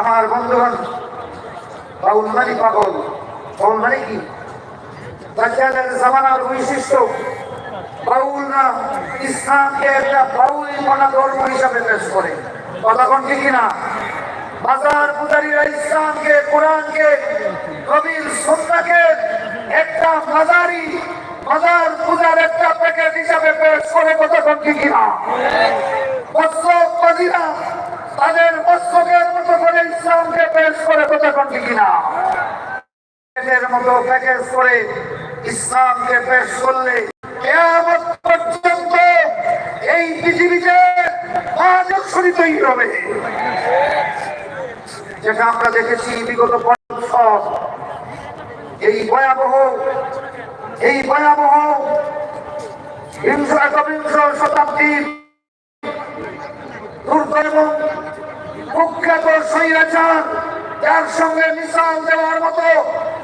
আমার বন্ধুগণ পাগল। কি? জামানার বৈশিষ্ট্য। বাউল না, ইসলামকে একটা বাউল ধর্ম হিসাবে পেশ করে। কথা বাজার ইসলামকে, কোরআনকে কবির সন্নাকে একটা মাজারি বাজার পূজার একটা প্যাকেট হিসাবে পেশ করে কথা কোন ঠিক তাদের মৎস্যকের মতো করে ইসলামকে পেশ করে কথা কোন। ঠিক না মতো প্যাকেজ করে ইসলামকে পেশ করলে কেয়ামত পর্যন্ত এই পৃথিবীতে অজস্রী তৈরি হবে। যেটা আমরা দেখেছি বিগত বছর। এই ভয়াবহ এই ভয়াবহ বিংশ একবিংশ শতাব্দীর দুর্গম কুখ্যাত স্বৈরাচার যার সঙ্গে মিশাল দেওয়ার মতো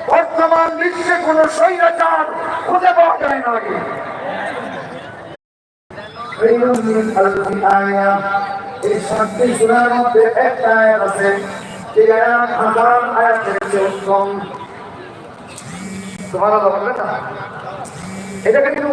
বর্তমান বিশ্বে কোন স্বৈরাচার খুঁজে পাওয়া যায় না এই সাতটি একটা আছে এটাকে কিন্তু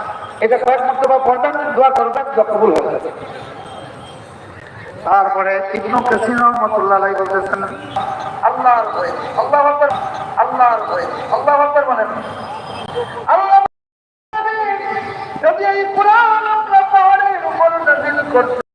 এটা কয়েক মন্তব্য পড়বেন দোয়া করবেন কবুল হয়ে তারপরে ইবনু রহমতুল্লাহ বলতেছেন, আল্লাহর আল্লাহ আকবার আল্লাহর আল্লাহ আকবার বলেন। আল্লাহ যদি এই কোরআন আমরা পাহাড়ের উপর করতে